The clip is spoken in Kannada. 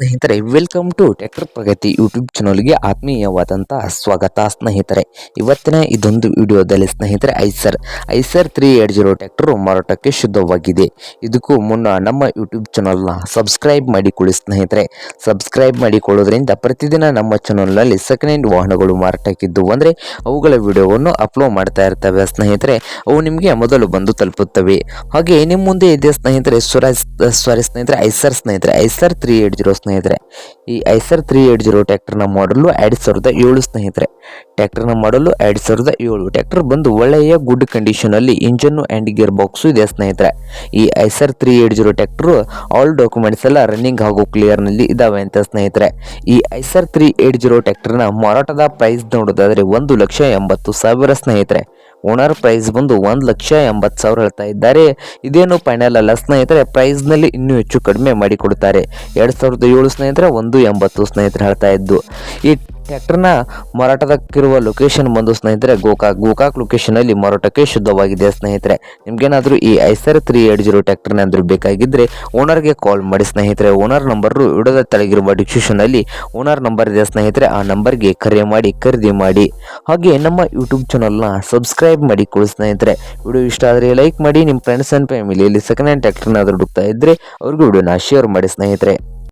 ಸ್ನೇಹಿತರೆ welcome to tractor Pragati YouTube ಚಾನಲ್ಗೆ ಆತ್ಮೀಯವಾದಂತಹ ಸ್ವಾಗತ ಸ್ನೇಹಿತರೆ. ಇವತ್ತಿನ ಇದೊಂದು ವಿಡಿಯೋದಲ್ಲಿ ಸ್ನೇಹಿತರೆ Eicher Eicher three eight zero tractor ಮಾರಾಟಕ್ಕೆ ಶುದ್ಧವಾಗಿದೆ. ಇದಕ್ಕೂ ಮುನ್ನ ನಮ್ಮ ಯೂಟ್ಯೂಬ್ ಚಾನಲ್ನ ಸಬ್ಸ್ಕ್ರೈಬ್ ಮಾಡಿಕೊಳ್ಳಿ ಸ್ನೇಹಿತರೆ. ಸಬ್ಸ್ಕ್ರೈಬ್ ಮಾಡಿಕೊಳ್ಳೋದ್ರಿಂದ ಪ್ರತಿದಿನ ನಮ್ಮ ಚಾನಲ್ನಲ್ಲಿ ಸೆಕೆಂಡ್ ಹ್ಯಾಂಡ್ ವಾಹನಗಳು ಮಾರಾಟಕ್ಕಿದ್ದು. ಅಂದರೆ ಅವುಗಳ ವಿಡಿಯೋವನ್ನು ಅಪ್ಲೋಡ್ ಮಾಡ್ತಾ ಇರ್ತವೆ ಸ್ನೇಹಿತರೆ. ಅವು ನಿಮಗೆ ಮೊದಲು ಬಂದು ತಲುಪುತ್ತವೆ. ಹಾಗೆ ನಿಮ್ಮ ಮುಂದೆ ಇದೆ ಸ್ನೇಹಿತರೆ, ಸ್ವರಾಜ್ ಸಾರಿ ಸ್ನೇಹಿತರೆ ಐಸರ್ ಸ್ನೇಹಿತರೆ. ಐಸರ್ ತ್ರೀ ಏಟ್ ಜೀರೋ ಸ್ನೇಹಿತರೆ, ಈ ಐಸರ್ ತ್ರೀ ಏಟ್ ಜೀರೋ ಟ್ಯಾಕ್ಟರ್ನ ಮಾಡಲು ಎರಡು ಸಾವಿರದ ಏಳು ಸ್ನೇಹಿತರೆ. ಟ್ಯಾಕ್ಟರ್ನ ಮಾಡಲು ಎರಡು ಸಾವಿರದ ಏಳು. ಟ್ಯಾಕ್ಟರ್ ಬಂದು ಒಳ್ಳೆಯ ಗುಡ್ ಕಂಡೀಷನಲ್ಲಿ ಇಂಜನ್ನು ಆ್ಯಂಡ್ ಗಿಯರ್ ಬಾಕ್ಸು ಇದೆ ಸ್ನೇಹಿತರೆ. ಈ Eicher three eight zero tractor all documents ಎಲ್ಲ ರನ್ನಿಂಗ್ ಹಾಗೂ ಕ್ಲಿಯರ್ನಲ್ಲಿ ಇದ್ದಾವೆ ಅಂತ ಸ್ನೇಹಿತರೆ. ಈ ಐಸರ್ ತ್ರೀ ಏಟ್ ಜೀರೋ ಟ್ಯಾಕ್ಟರ್ನ ಮಾರಾಟದ ಪ್ರೈಸ್ ನೋಡೋದಾದರೆ ಒಂದು ಲಕ್ಷ ಎಂಬತ್ತು ಸಾವಿರ ಸ್ನೇಹಿತರೆ. ಓನರ್ ಪ್ರೈಸ್ ಬಂದು ಒಂದು ಲಕ್ಷ ಎಂಬತ್ತು ಸಾವಿರ ಹೇಳ್ತಾ ಇದ್ದಾರೆ. ಇದೇನು ಫೈನಲ್ ಅಲ್ಲ. ಸ್ನೇಹಿತರೆ ಪ್ರೈಸ್ನಲ್ಲಿ ಇನ್ನೂ ಹೆಚ್ಚು ಕಡಿಮೆ ಮಾಡಿಕೊಡುತ್ತಾರೆ ಎರಡು ಸಾವಿರದ ಏಳು ಸ್ನೇಹಿತರೆ, ಒಂದು ಎಂಬತ್ತು ಸ್ನೇಹಿತರೆ ಹೇಳ್ತಾ ಇದ್ದು. ಈ ಟ್ರ್ಯಾಕ್ಟರ್ನ ಮಾರಾಟದಕ್ಕಿರುವ ಲೊಕೇಶನ್ ಬಂದು ಸ್ನೇಹಿತರೆ, ಗೋಕಾಕ್. ಗೋಕಾಕ್ ಲೊಕೇಶನಲ್ಲಿ ಮಾರಾಟಕ್ಕೆ ಶುದ್ಧವಾಗಿದೆ ಸ್ನೇಹಿತರೆ. ನಿಮ್ಗೇನಾದರೂ ಈ ಐಸರ್ ತ್ರೀ ಏಟ್ ಜೀರೋ ಟ್ರ್ಯಾಕ್ಟರ್ನಾದರೂ ಬೇಕಾಗಿದ್ದರೆ ಓನರ್ಗೆ ಕಾಲ್ ಮಾಡಿ ಸ್ನೇಹಿತರೆ. ಓನರ್ ನಂಬರು ವಿಡೋದ ತೆಳಗಿರುವ ಡಿಸ್ಕ್ರಿಪ್ಷನಲ್ಲಿ ಓನರ್ ನಂಬರ್ ಇದೆ ಸ್ನೇಹಿತರೆ. ಆ ನಂಬರ್ಗೆ ಕರೆ ಮಾಡಿ, ಖರೀದಿ ಮಾಡಿ. ಹಾಗೆ ನಮ್ಮ ಯೂಟ್ಯೂಬ್ ಚಾನಲ್ನ ಸಬ್ಸ್ಕ್ರೈಬ್ ಮಾಡಿ ಕೊಡಿ ಸ್ನೇಹಿತರೆ. ವಿಡಿಯೋ ಇಷ್ಟ ಆದರೆ ಲೈಕ್ ಮಾಡಿ ನಿಮ್ಮ ಫ್ರೆಂಡ್ಸ್ ಆ್ಯಂಡ್ ಫ್ಯಾಮಿಲಿಯಲ್ಲಿ ಸೆಕೆಂಡ್ ಹ್ಯಾಂಡ್ ಟ್ರ್ಯಾಕ್ಟರ್ನಾದರೂ ಹುಡುಕ್ತಾ ಇದ್ದರೆ ಅವ್ರಿಗೂ ವಿಡಿಯೋನ ಶೇರ್ ಮಾಡಿ ಸ್ನೇಹಿತರೆ.